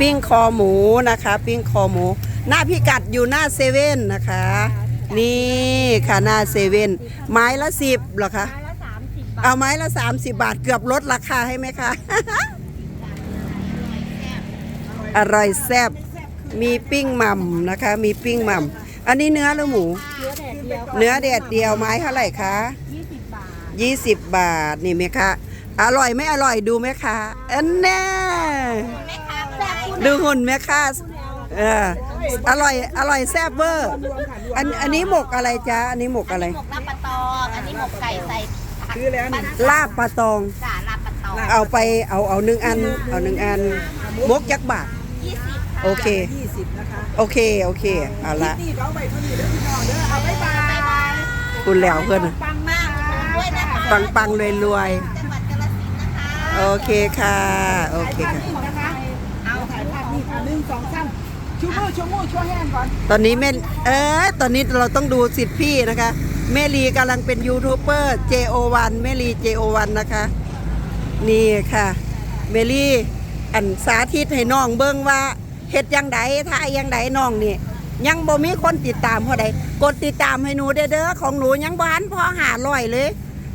ปิ้งคอหมูนะคะ ปิ้งคอหมู หน้าพิกัดอยู่หน้าเซเว่นนะคะ นี่ค่ะหน้าเซเว่นไม้ละสิบเหรอคะไม้ละสามสิบบาทเอาไม้ละ 30 บาทเกือบลดราคาให้ไหมคะ อร่อยแซ่บมีปิ้งหม่ำนะคะ มีปิ้งหม่ำอันนี้เนื้อหรือหมู เนื้อแดดเดียวเนื้อแดดเดียวไม้เท่าไหร่คะยี่สิบบาท20บาทนี่ไหมคะ อร่อยไม่อร่อยดูไหมคะอันแน่แม่ค้าแซ่บคุณ ดูหุ่นไหมคะเอออร่อยอร่อยแซ่บเวอร์อันอันนี้หมกอะไรจ๊ะอันนี้หมกอะไร หมกลาบปะตองอันนี้หมกไก่ใส่ผักซื้อแล้วนี่ ลาบปลาตองจ่าลาบปะตองเอาไปเอาเอาหนึ่งอัน เอาหนึ่งอันมกยักษ์บาทยี่สิบโอเค ยี่สิบนะคะโอเคโอเคเอาละนี่ก็เอาไปเท่านี้เด้อพี่น้องเด้อเอาบ๊ายบายบ๊ายบายคุณแล้วเพื่อนปังมากด้วยนะคะปังปังรวยรวยจังหวัดกาฬสินธุ์นะคะๆโอเคค่ะ โอเคถ่ายค่ะ หนึ่งสองสามชูมือชูมือช่วยแห้งก่อนตอนนี้แม่เออตอนนี้เราต้องดูสิทธิ์พี่นะคะแม่ลีกำลังเป็นยูทูบเบอร์ JO1 แม่ลี JO1 นะคะ นี่ค่ะเมลี่อันสาธิตให้น้องเบิ่งว่าเฮ็ดยังไดท่ายังไดน้องนี่ยังบ่มีคนติดตามเท่าใดกดติดตามให้หนูเด้อเด้อของหนูยังบ่ทันพอหาร้อยเลย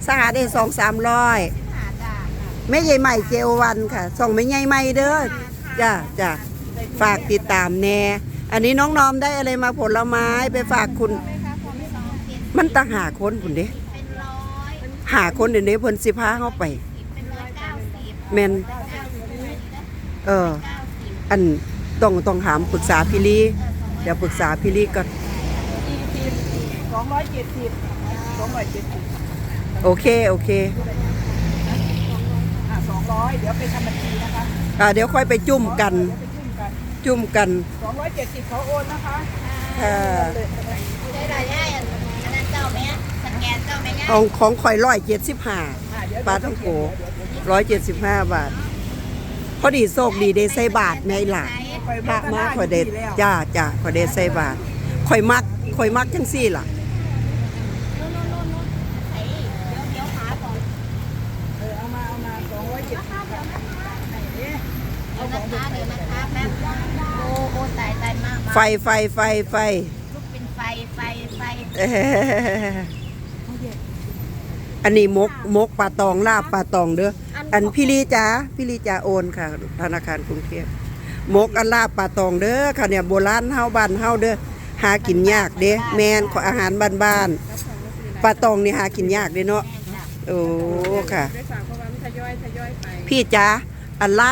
สหาได้สองสามร้อยหาจ้าแม่ใหญ่ใหม่เจวันค่ะส่งแม่ใหญ่ใหม่เด้อจ้าจ้า ฝากติดตามแน่ อันนี้น้องนอมได้อะไรมาผลไม้ไปฝากคุณ มันตั้งหาคนพุ่นเด้เป็นร้อยหาคนเดี๋ยวนี้เพิ่นสิพาเฮาไปเป็นร้อยเก้าสิบแม่นเออ อันต้องต้องถามปรึกษาพี่ลีเดี๋ยวปรึกษาพี่ลีก่อนสองร้อยเจ็ดสิบสองร้อยเจ็ดสิบโอเค โอเคอะสองร้อยเดี๋ยวไปทำบัญชีนะคะอ่าเดี๋ยวค่อยไปจุ่มกัน จุ่มกันสองร้อยเจ็ดสิบเขาโอนนะคะค่ะได้ได้ได้อันนั้นเจ้าแม่สแกนเจ้าแม่ย่าของของข่อยร้อยเจ็ดสิบห้าอะเดี๋ยวปลาท่องโกร้อยเจ็ดสิบห้าบาท พอดีโชคดีได้ใส่บาทในหลักพระมาข่อยเด็ดจ้าจ้าข่อยเด็ดใส่บาทข่อยมักข่อยมักจังซี่ล่ะไอ้เดี๋ยวเดี๋ยวหาก่อนเออเอามาเอามาสองร้อยเจ็ดสิบเดี๋ยวนะคะเดี๋ยวนะคะแป๊บ ไฟไฟไฟไฟลุกเป็นไฟไฟไฟเอ้ออันนี้มกมกปลาตองลาบปลาตองเด้ออันพี่ลีจ้าพี่ลีจ้าโอนค่ะ ธนาคารกรุงเทพมกอันลาบปลาตองเด้อค่ะเนี่ยโบราณเฮาบ้านเฮาเด้อหากินยากเด้แมนขออาหารบ้านๆปลาตองนี่หากินยากเด้เนาะโอ้ค่ะ พี่จ้าอันลาก